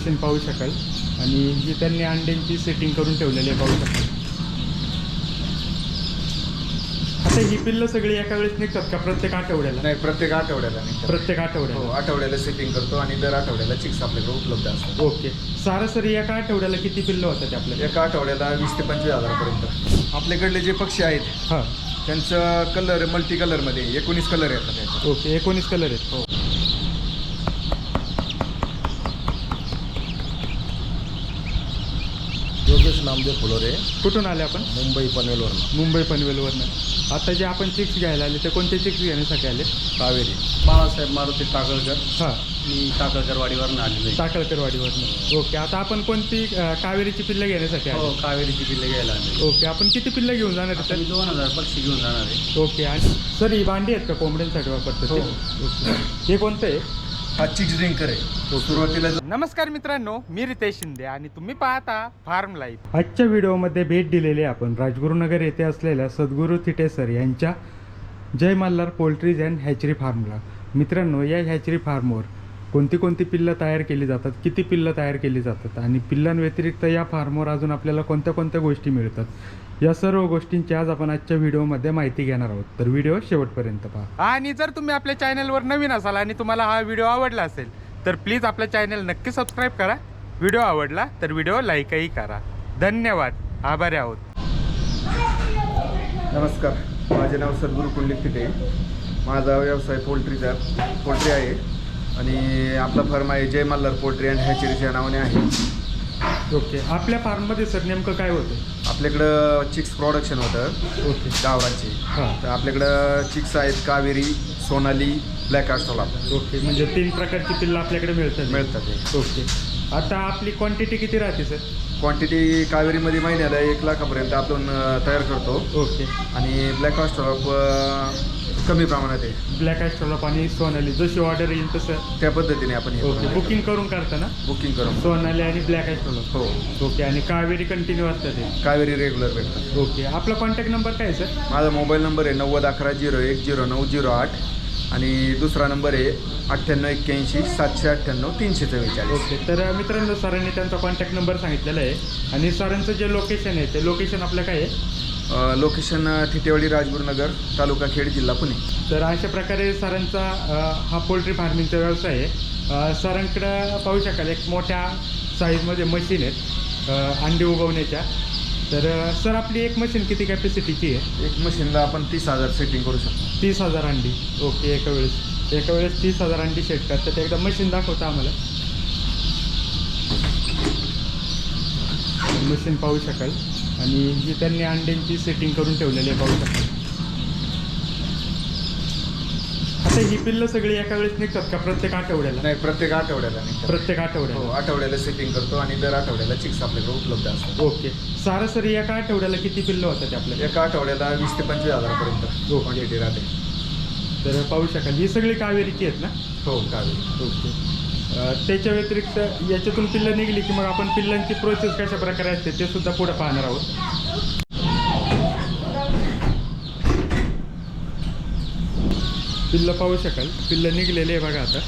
Machine पाहू शकाल. आणि जी त्यांनी अंड्यांची सेटिंग करून ठेवलेली आहे पाहू शकाल. आता ही पिल्लं सगळी एका वेळेस निघतात का प्रत्येक आठवड्याला? नाही प्रत्येक आठवड्याला नाही प्रत्येक हो आठवड्याला आठवड्याला सेटिंग करतो आणि दर आठवड्याला चिक्स आपल्याकडे उपलब्ध असतात. ओके. सरासरी एका आठवड्याला किती पिल्लं होतात आपल्याला एका आठवड्याला वीस ते पंचवीस हजारापर्यंत. आपल्याकडले जे पक्षी आहेत हां. त्यांचं कलर मल्टी कलरमध्ये एकोणीस कलर येतात. ओके एकोणीस कलर आहेत. हो योगेश नामदेव फुलोरे. कुठून आले आपण? मुंबई पनवेलवरनं. मुंबई पनवेलवरनं. आता जे आपण चिक्स घ्यायला आले ते कोणते चिक्स घेण्यासाठी आले? कावेरी. बाळासाहेब मारुती टाकळकर. हां. मी टाकळकरवाडीवरनं आलेलो आहे. टाकळकरवाडीवरनं. ओके आता आपण कोणती अं, कावेरीची पिल्लं घेण्यासाठी हो आले कावेरीची किल्ले घ्यायला आले ओके आपण किती पिल्लं घेऊन जाणार आहे मी दोन हजार पक्षी घेऊन जाणार आहे. ओके आणि सर ही भांडी आहेत का कोंबड्यांसाठी वापरतात ते? हो. ओके. हे कोणतं आहे? हा चिक्स ड्रिंकर आहे सुरुवातीला जो- नमस्कार मित्रांनो मी रितेश शिंदे आणि तुम्ही पाहता फार्म लाईफ आजच्या व्हिडिओमध्ये भेट दिलेली आहे आपण राजगुरुनगर येथे असलेल्या सद्गुरू थिटे सर यांच्या जय मल्हार पोल्ट्रीज अँड हॅचरी फार्मला. मित्रांनो या हॅचरी फार्मवर कोणती कोणती पिल्लं तयार केली जातात किती पिल्लं तयार केली जातात आणि पिल्लांव्यतिरिक्त या फार्मवर अजून आपल्याला कोणत्या कोणत्या गोष्टी मिळतात या सर्व गोष्टींची आज आपण आजच्या व्हिडिओमध्ये माहिती घेणार आहोत. तर व्हिडिओ शेवटपर्यंत पहा. आणि जर तुम्ही आपल्या चॅनलवर नवीन असाल आणि तुम्हाला हा व्हिडिओ आवडला असेल तर प्लीज आपल्या चॅनल नक्की सबस्क्राईब करा. व्हिडिओ आवडला तर व्हिडिओ लाईकही करा. धन्यवाद. आभारी आहोत. नमस्कार. माझे नाव सद्गुरू कुंडलिक तिथे. माझा व्यवसाय पोल्ट्रीचा पोल्ट्री आहे. आणि आपला फर्म आहे जय मल्हार पोल्ट्री अँड हॅचरीच्या नावाने आहे. ओके. आपल्या फार्ममध्ये सर नेमकं काय होतं? आपल्याकडं चिक्स प्रोडक्शन होतं. ओके. गावरांची हां. तर आपल्याकडं चिक्स आहेत Kaveri Sonali black Australorp okay. म्हणजे तीन प्रकारची पिल्लं आपल्याकडे मिळतात. मिळतात. ते ओके. आता आपली क्वांटिटी किती राहते सर? क्वांटिटी कावेरीमध्ये महिन्याला एक लाखापर्यंत आपण अं, तयार करतो. ओके. आणि ब्लॅक आस्टोला कमी प्रमाणात आहे. ब्लॅक ॲस्ट्रोलॉप आणि सोनाली. जशी ऑर्डर येईल तसं. त्या पद्धतीने आपण हे ओके बुकिंग करून करता ना? बुकिंग करून. सोनाली आणि ब्लॅक ॲस्ट्रोलॉप हो. ओके आणि कावेरी कंटिन्यू असतं ते. कावेरी रेग्युलर भेटतात ओके आपला कॉन्टॅक्ट नंबर काय आहे सर माझा मोबाईल नंबर आहे नव्वद अकरा झिरो एक झिरो नऊ झिरो आठ. आणि दुसरा नंबर आहे अठ्ठ्याण्णव एक्क्याऐंशी सातशे अठ्ठ्याण्णव तीनशे चव्वेचाळीस. ओके तर मित्रांनो सरांनी त्यांचा कॉन्टॅक्ट नंबर सांगितलेला आहे. आणि सरांचं जे लोकेशन आहे ते लोकेशन आपलं काय आहे? लोकेशन थिटेवाडी राजगुरुनगर तालुका खेड जिल्हा पुणे. तर अशा प्रकारे सरांचा हा पोल्ट्री फार्मिंगचा व्यवसाय आहे. सरांकडं पाहू शकाल एक मोठ्या साईजमध्ये मशीन आहेत अंडी उगवण्याच्या. तर सर आपली एक मशीन किती कॅपॅसिटीची आहे? एक मशीनला आपण तीस हजार सेटिंग करू शकतो. तीस हजार अंडी. ओके एका वेळेस. एका वेळेस तीस हजार अंडी सेट करतात ते एकदा मशीन दाखवता आम्हाला. मशीन पाहू शकाल. आणि जी त्यांनी अंड्यांची सेटिंग करून ठेवलेली आहे पाहू शकाल आता ही पिल्लं सगळी एका वेळेस निघतात का? प्रत्येक आठवड्याला? नाही प्रत्येक आठवड्याला नाही प्रत्येक हो आठवड्याला आठवड्याला सेटिंग करतो आणि दर आठवड्याला चिक्स आपल्याकडे उपलब्ध असतात. ओके. सरासरी एका आठवड्याला किती पिल्लं होतात आपल्याला एका आठवड्याला वीस ते पंचवीस हजारापर्यंत ओके. क्वांटिटी राहते. तर पाहू शकाल. ही सगळी कावेरीची आहेत ना? हो कावेरी. ओके. त्याच्या व्यतिरिक्त याच्यातून पिल्लं निघली की मग आपण पिल्लांची प्रोसेस कशा प्रकारे असते ते सुद्धा पुढे पाहणार आहोत. पिल्लं पाहू शकाल. पिल्लं निघलेले आहे बघा आता.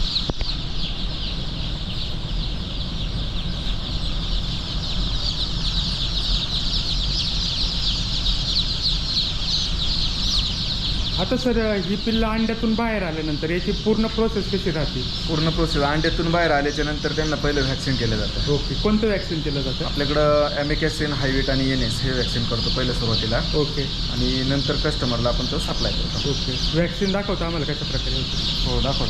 आता सर ही पिल्लं अंड्यातून बाहेर आल्यानंतर याची पूर्ण प्रोसेस कशी राहते? पूर्ण प्रोसेस अंड्यातून बाहेर आल्याच्यानंतर त्यांना पहिलं व्हॅक्सिन केलं जातं. ओके. कोणतं वॅक्सिन केलं जातं? आपल्याकडं ॲमिकॅसिन हायविट आणि एन एस हे वॅक्सिन करतो पहिलं सुरुवातीला. ओके. आणि नंतर कस्टमरला आपण तो सप्लाय करतो. ओके. वॅक्सिन दाखवता आम्हाला कशा प्रकारे होतं? हो दाखव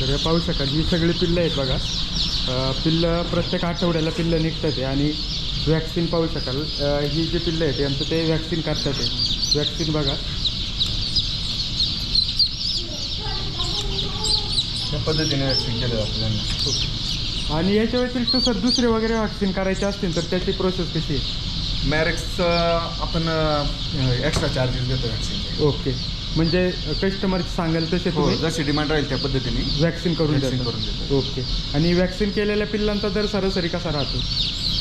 तर हे पाहू शकाल ही सगळी पिल्लं आहेत बघा. अं, पिल्लं प्रत्येक आठवड्याला पिल्लं निघतात आहे आणि वॅक्सिन पाहू शकाल. अं, ही जी पिल्लं आहेत यांचं ते वॅक्सिन करतात आहे वॅक्सिन बघा त्या पद्धतीने वॅक्सिन केलं जातं त्यांना. आणि याच्या व्यतिरिक्त सर दुसरे वगैरे वॅक्सिन करायचे असतील तर त्याची प्रोसेस कशी आहे? मॅरेक्सचं आपण एक्स्ट्रा चार्जेस देतो वॅक्सिनचे ओके. म्हणजे कस्टमर सांगाल तसे हो तुम्ही? जशी डिमांड राहील त्या पद्धतीने वॅक्सिन करून Vaccine देता करून देतो. ओके. आणि वॅक्सिन केलेल्या पिल्लांचा दर सरासरी कसा राहतो?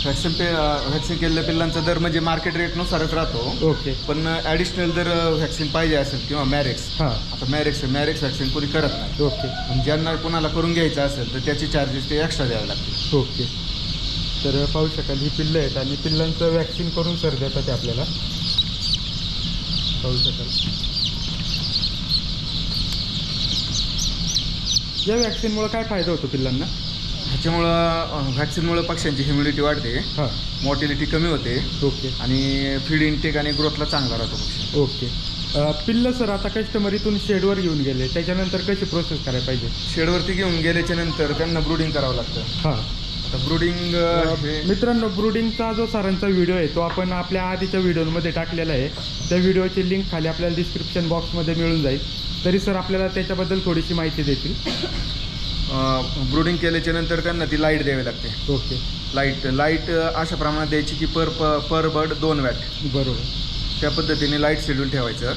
व्हॅक्सिन पे व्हॅक्सिन केलेल्या पिल्लांचा दर म्हणजे मार्केट रेटनुसारच राहतो. ओके पण ॲडिशनल जर व्हॅक्सिन पाहिजे असेल किंवा मॅरेक्स हां. आता मॅरेक्स मॅरेक्स व्हॅक्सिन कोणी करत नाही. ओके आणि ज्यांना कोणाला करून घ्यायचं असेल तर त्याचे चार्जेस ते एक्स्ट्रा द्यावे लागतील. ओके तर पाहू शकाल ही पिल्लं आहेत आणि पिल्लांचं वॅक्सिन करून सर देतात ते आपल्याला. पाहू शकाल. या वॅक्सिनमुळे काय फायदा होतो पिल्लांना? ह्याच्यामुळं व्हॅक्सिनमुळं पक्ष्यांची ह्युमिडिटी वाढते. हां. मॉर्टिलिटी कमी होते. ओके. आणि फीड इनटेक आणि ग्रोथला चांगला राहतो पक्षी ओके. अ, पिल्लं सर आता कस्टमर इथून शेडवर घेऊन गेले. त्याच्यानंतर कशी प्रोसेस करायला पाहिजे? शेडवरती घेऊन गेल्याच्यानंतर त्यांना ब्रुडिंग करावं लागतं. हां. आता ब्रुडिंग हे मित्रांनो ब्रुडिंगचा जो सरांचा व्हिडिओ आहे तो आपण आपल्या आधीच्या व्हिडिओमध्ये टाकलेला आहे. त्या व्हिडिओची लिंक खाली आपल्याला डिस्क्रिप्शन बॉक्समध्ये मिळून जाईल. तरी सर आपल्याला त्याच्याबद्दल थोडीशी माहिती देतील. ब्रुडिंग केल्याच्यानंतर त्यांना ती लाइट द्यावी लागते. ओके. लाइट लाइट अशा प्रमाणात द्यायची की पर पर बर्ड दोन वॅट बरोबर. त्या पद्धतीने लाइट शेड्यूल ठेवायचं.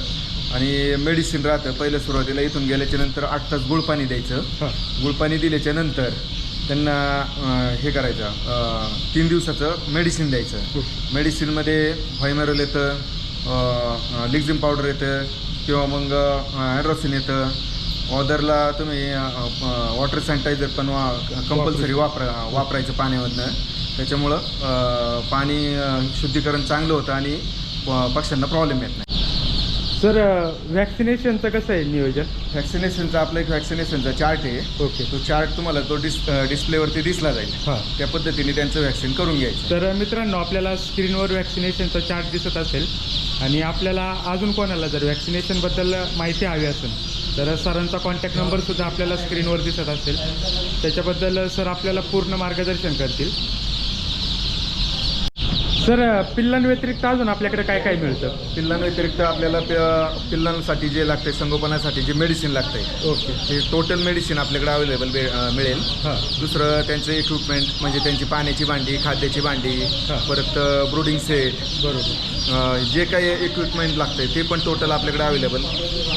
आणि मेडिसिन राहतं पहिलं सुरुवातीला इथून गेल्याच्यानंतर आठ तास गुळपाणी द्यायचं. हां. गुळपाणी दिल्याच्या नंतर त्यांना अं, हे करायचं अं, तीन दिवसाचं मेडिसिन द्यायचं. ओके. मेडिसिनमध्ये व्हायमेरल येतं लिक्झिम पावडर येतं किंवा मग अँड्रॉसिन येतं. ऑदरला तुम्ही वॉटर सॅनिटायझर पण वा कंपल्सरी वापरा वापरायचं पाण्यामधनं. त्याच्यामुळं अं, पाणी अं, शुद्धीकरण चांगलं होतं आणि प- पक्ष्यांना प्रॉब्लेम येत नाही. सर वॅक्सिनेशनचं कसं आहे नियोजन? व्हॅक्सिनेशनचा आपला एक व्हॅक्सिनेशनचा चार्ट आहे. ओके. तो चार्ट तुम्हाला तो डिस डिस्प्लेवरती दिसला जाईल. हां. त्या पद्धतीने त्यांचं व्हॅक्सिन करून घ्यायचं. तर मित्रांनो आपल्याला स्क्रीनवर वॅक्सिनेशनचा चार्ट दिसत असेल. आणि आपल्याला अजून कोणाला जर वॅक्सिनेशनबद्दल माहिती हवी असेल तर सरांचा कॉन्टॅक्ट नंबरसुद्धा आपल्याला स्क्रीनवर दिसत असेल. त्याच्याबद्दल सर आपल्याला पूर्ण मार्गदर्शन करतील. सर पिल्लांव्यतिरिक्त अजून आपल्याकडे काय काय मिळतं? पिल्लांव्यतिरिक्त आपल्याला प- पिल्लांसाठी जे लागते संगोपनासाठी जे मेडिसिन लागते ओके. ते टोटल मेडिसिन आपल्याकडे अवेलेबल मिळेल. हां. दुसरं त्यांचं इक्विपमेंट म्हणजे त्यांची पाण्याची भांडी खाद्याची भांडी हा. परत ब्रुडिंग सेट बरोबर. जे काही इक्विपमेंट लागते ते पण टोटल आपल्याकडे अवेलेबल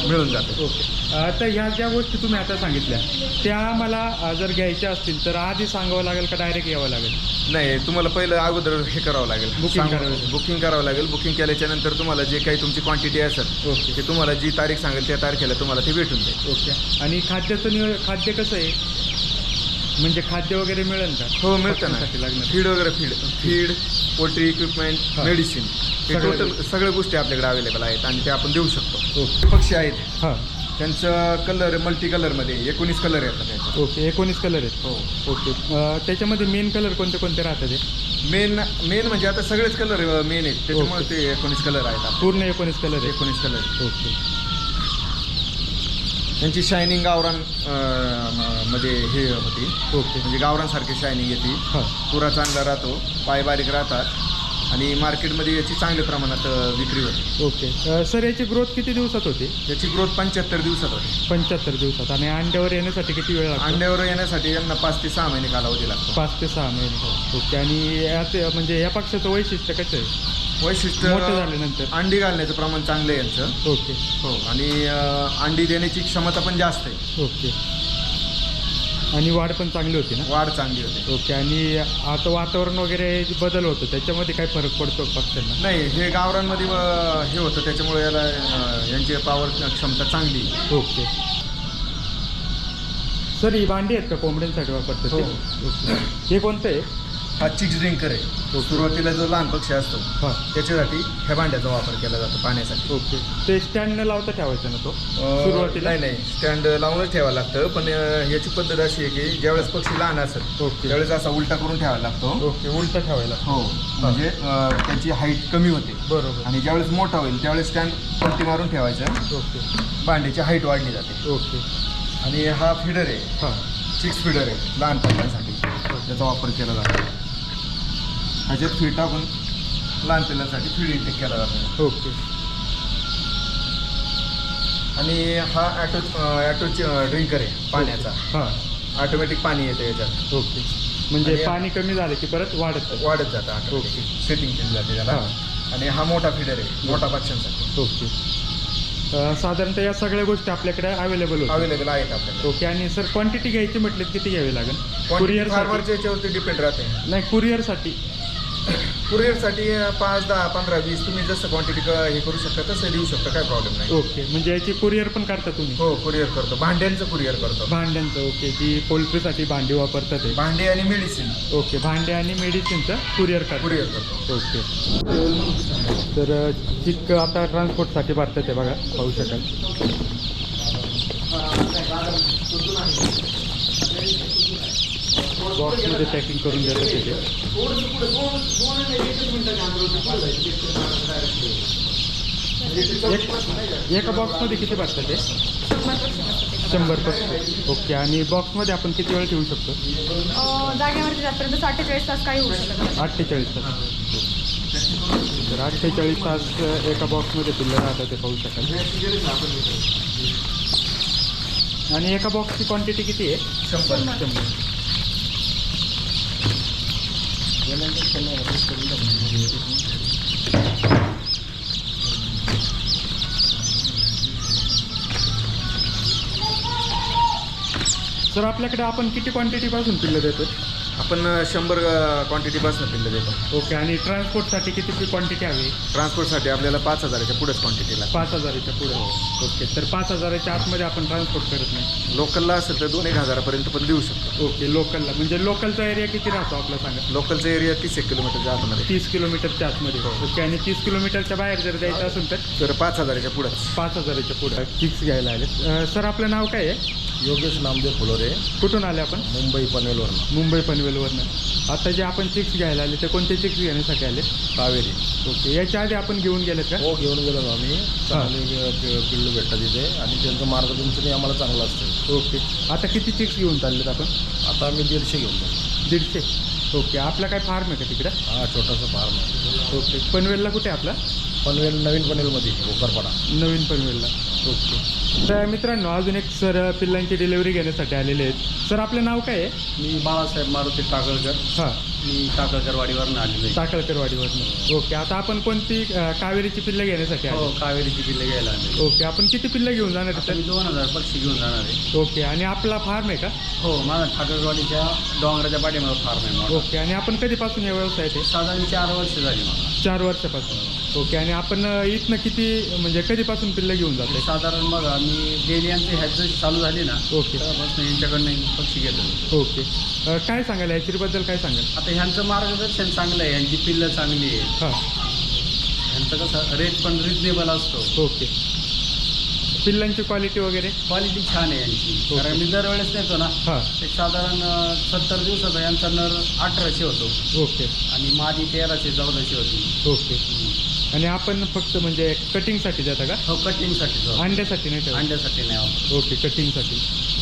मिळून जातं. ओके. तर ह्या ज्या गोष्टी तुम्ही आता सांगितल्या त्या मला जर घ्यायच्या असतील तर आधी सांगावं लागेल का डायरेक्ट यावं लागेल? नाही तुम्हाला पहिलं अगोदर हे करावं लागेल. Booking सांग- करावं लागेल. बुकिंग करावं लागेल. बुकिंग केल्याच्यानंतर तुम्हाला जे काही तुमची क्वांटिटी असेल ओके ते तुम्हाला जी तारीख सांगेल त्या तारखेला तुम्हाला ते भेटून जाईल. ओके आणि खाद्याचं नियो खाद्य कसं आहे? म्हणजे खाद्य वगैरे मिळेल का? हो मिळतं ना. लागणार. फीड वगैरे फीड फीड पोल्ट्री इक्विपमेंट हा. मेडिसिन हे सगळ्या टोटल सगळ्या गोष्टी आपल्याकडे अवेलेबल आहेत आणि ते आपण देऊ शकतो. ओके पक्षी आहेत हां. त्यांचं कलर मल्टी कलरमध्ये एकोणीस कलर येतात ओके एकोणीस कलर आहेत. हो. ओके. अ, त्याच्यामध्ये मेन कलर कोणते कोणते राहतात ते मेन मेन म्हणजे आता सगळेच कलर मेन आहेत. त्याच्यामुळे ते एकोणीस कलर आहेत आपले. पूर्ण एकोणीस कलर आहे एकोणीस कलर ओके. त्यांची शायनिंग गावरान अं, म- मध्ये हे होती. ओके. म्हणजे गावरानसारखी शायनिंग येते. हां. पुरा चांगला राहतो. पाय बारीक राहतात. आणि मार्केटमध्ये याची चांगल्या प्रमाणात अं, विक्री होते. ओके. अ, सर याची ग्रोथ किती दिवसात होते? याची ग्रोथ पंच्याहत्तर दिवसात होते. पंच्याहत्तर दिवसात. आणि अंड्यावर येण्यासाठी किती वेळ लागतो? अंड्यावर येण्यासाठी यांना पाच ते सहा महिने कालावधी लागतो. पाच ते सहा महिने. ओके. आणि यात म्हणजे या पक्षाचं वैशिष्ट्य कसं आहे? वैशिष्ट्य मोठे झाल्यानंतर? अंडी घालण्याचं प्रमाण चांगलं आहे यांचं. ओके. हो. आणि अं, अंडी देण्याची क्षमता पण जास्त आहे. ओके. आणि वाढ पण चांगली होती ना वाढ चांगली होते ओके आणि आता वातावरण वगैरे जे बदल होतो त्याच्यामध्ये काय फरक पडतो पक्ष्यांना नाही हे गावरांमध्ये अं, हे होतं त्याच्यामुळे याला अं, यांची पॉवर क्षमता चांगली आहे. ओके सर ही भांडी आहेत का कोंबड्यांसाठी वापरतात ते? हो. ओके हे कोणतं आहे हा चिक्स ड्रिंकर आहे. ओके. सुरुवातीला जो लहान पक्षी असतो हां. त्याच्यासाठी ह्या भांड्याचा वापर केला जातो पाण्यासाठी. ओके. ते स्टँड न लावता ठेवायचा ना तो? अं, सुरुवातीला? नाही नाही. स्टँड लावूनच ठेवावं लागतं पण अं, याची पद्धत अशी आहे की ज्यावेळेस पक्षी लहान असेल ओके. त्यावेळेस असा उलटा करून ठेवावा लागतो. ओके उलटा ठेवायला हो. म्हणजे अं, त्याची हाईट कमी होते. बरोबर. आणि ज्यावेळेस मोठा होईल त्यावेळेस स्टँड पलटी मारून ठेवायचं. ओके. भांड्याची हाईट वाढली जाते. ओके. आणि हा फिडर आहे. हां. चिक्स फिडर आहे लहान पिल्लांसाठी त्याचा वापर केला जातो. ह्याच्यात फीड टाकून लहान पिल्लांसाठी फीड इंटेक केला जातो. ओके. आणि हा ॲटो ॲटो ड्रिंकर आहे पाण्याचा. हां. ऑटोमॅटिक पाणी येतं याच्यात. ओके. म्हणजे आणि- पाणी कमी झालं की परत वाढत जातं. वाढत जातं ओके. सेटिंग केली जाते त्याला. आणि हा मोठा फिडर आहे. मोठा पक्ष्यांसाठी. ओके. अं, साधारणतः या सगळ्या गोष्टी आपल्याकडे अवेलेबल होतात अवेलेबल आहेत आपल्याकडे. ओके. आणि सर क्वांटिटी घ्यायची म्हटलं किती घ्यावी लागेल? कुरिअरसाठी फार्मरच्या याच्यावरती डिपेंड राहते. नाही कुरिअरसाठी कुरिअरसाठी पाच दहा पंधरा वीस तुम्ही जसं क्वांटिटी हे करू शकता तसं देऊ शकता काय प्रॉब्लेम नाही. ओके म्हणजे याची कुरिअर पण करता तुम्ही? हो कुरिअर करतो. भांड्यांचं कुरिअर करतो. भांड्यांचं ओके जी पोल्ट्रीसाठी भांडी वापरतात ते. भांडे आणि मेडिसिन ओके भांडे आणि मेडिसिनचं कुरिअर करता. कुरिअर करतो. ओके तर चिक आता ट्रान्सपोर्टसाठी भरतात ते बघा पाहू शकाल. बॉक्समध्ये पॅकिंग करून देतात तिथे एक एका बॉक्समध्ये किती भरतात ते? शंभर पस्तीस ओके आणि बॉक्समध्ये आपण किती वेळ ठेवू शकतो? अं, जागेवरती जातपर्यंत अठ्ठेचाळीस तास काही होऊ शकत नाही. अठ्ठेचाळीस तास. तर अठ्ठेचाळीस तास एका बॉक्समध्ये पिल्लं राहतात ते पाहू शकाल. आणि एका बॉक्सची क्वांटिटी किती आहे? शंभर. शंभर. सर आपल्याकडे आपण किती क्वांटिटीपासून पिल्लं देतो आपण शंभर क्वांटिटीपासून पिल्लं देतो. ओके आणि ट्रान्सपोर्टसाठी किती क्वांटिटी हवी? ट्रान्सपोर्टसाठी आपल्याला पाच हजाराच्या पुढेच क्वांटिटीला पाच हजाराच्या पुढे. ओके तर पाच हजाराच्या आतमध्ये आपण ट्रान्सपोर्ट करत नाही. लोकलला असेल तर दोन एक हजारापर्यंत पण देऊ शकतो. ओके लोकलला म्हणजे लोकलचा एरिया किती राहतो आपला सांगा? लोकलचा एरिया तीस एक किलोमीटरच्या आतमध्ये. तीस किलोमीटरच्या आतमध्ये. ओके आणि तीस किलोमीटरच्या बाहेर जर द्यायचं असेल तर? तर पाच हजाराच्या पुढेच. पाच हजाराच्या पुढे. चिक्स घ्यायला आले सर आपलं नाव काय आहे? योगेश नामदेव फुलोरे. कुठून आले आपण? मुंबई पनवेलवरनं. मुंबई पनवेलवरनं आता जे आपण चिक्स घ्यायला आले ते कोणते चिक्स घेण्यासाठी आले? कावेरी. ओके याच्या आधी आपण घेऊन गेलेत का? हो घेऊन गेलो आम्ही. चांगले पिल्लू भेटतात तिथे. आणि त्यांचं मार्गदर्शनही आम्हाला चांगलं असतं. ओके. आता किती चिक्स घेऊन चाललेत आपण? आता आम्ही दीडशे घेऊन जातो दीडशे? ओके आपला काय फार्म आहे का तिकडं? हा छोटासा फार्म आहे. ओके पनवेलला कुठे आपला? पनवेल नवीन पनवेलमध्ये भोकरपाडा. नवीन पनवेलला. ओके. तर मित्रांनो अजून एक सर पिल्लांची डिलिव्हरी घेण्यासाठी आलेले आहेत. सर आपलं नाव काय आहे? मी बाळासाहेब मारुती टाकळकर. हां. मी टाकळकरवाडीवरनं आलेलो आहे टाकळकरवाडीवरनं ओके आता आपण कोणती अं, कावेरीची पिल्लं घेण्यासाठी हो आले कावेरीची किल्ले घ्यायला आले ओके आपण किती पिल्लं घेऊन जाणार आता आहे मी दोन हजार पक्षी घेऊन जाणार आहे. सर ओके आणि आपला फार्म आहे का? हो माझा ठाकरवाडीच्या डोंगराच्या पाठीमागं फार्म आहे माझा ओके आणि आपण कधीपासून या व्यवसायात आहे? साधारण चार वर्ष झाली मला. चार वर्षापासून. ओके आणि आपण अं, इथनं किती म्हणजे कधीपासून पिल्लं घेऊन जाते साधारण बघा मी डेली यांची ह्याच चालू झाली ना ओके. तेव्हापासून यांच्याकडनं पक्षी घेतो ओके. अं, काय सांगाल? याच्याबद्दल काय सांगाल? आता ह्यांचं मार्गदर्शन चांगलं आहे यांची पिल्लं चांगली आहे हां. ह्यांचं कसं रेट पण रिजनेबल असतो. ओके. पिल्लांची क्वालिटी वगैरे? क्वालिटी छान आहे यांची. कारण मी दरवेळेस नेतो ना हां. एक साधारण सत्तर दिवसाचा यांचा नर अठराशे होतो. ओके. आणि माझी तेराशे चौदाशे होती. ओके. आणि आपण फक्त म्हणजे कटिंगसाठी देता का? हो कटिंगसाठी जाऊ. अंड्यासाठी नाही ठेवत. अंड्यासाठी नाही वापरत. ओके कटिंगसाठी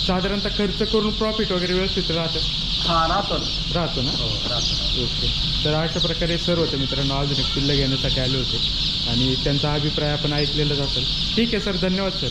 साधारणतः खर्च करून प्रॉफिट वगैरे व्यवस्थित राहतं. हा राहतो ना. राहतो ना? हो राहतो ओके. तर अशा प्रकारे सर होते मित्रांनो अजून एक पिल्लं घेण्यासाठी आले होते. आणि त्यांचा अभिप्राय आपण ऐकलेलाच असेल. ठीक आहे सर. धन्यवाद सर.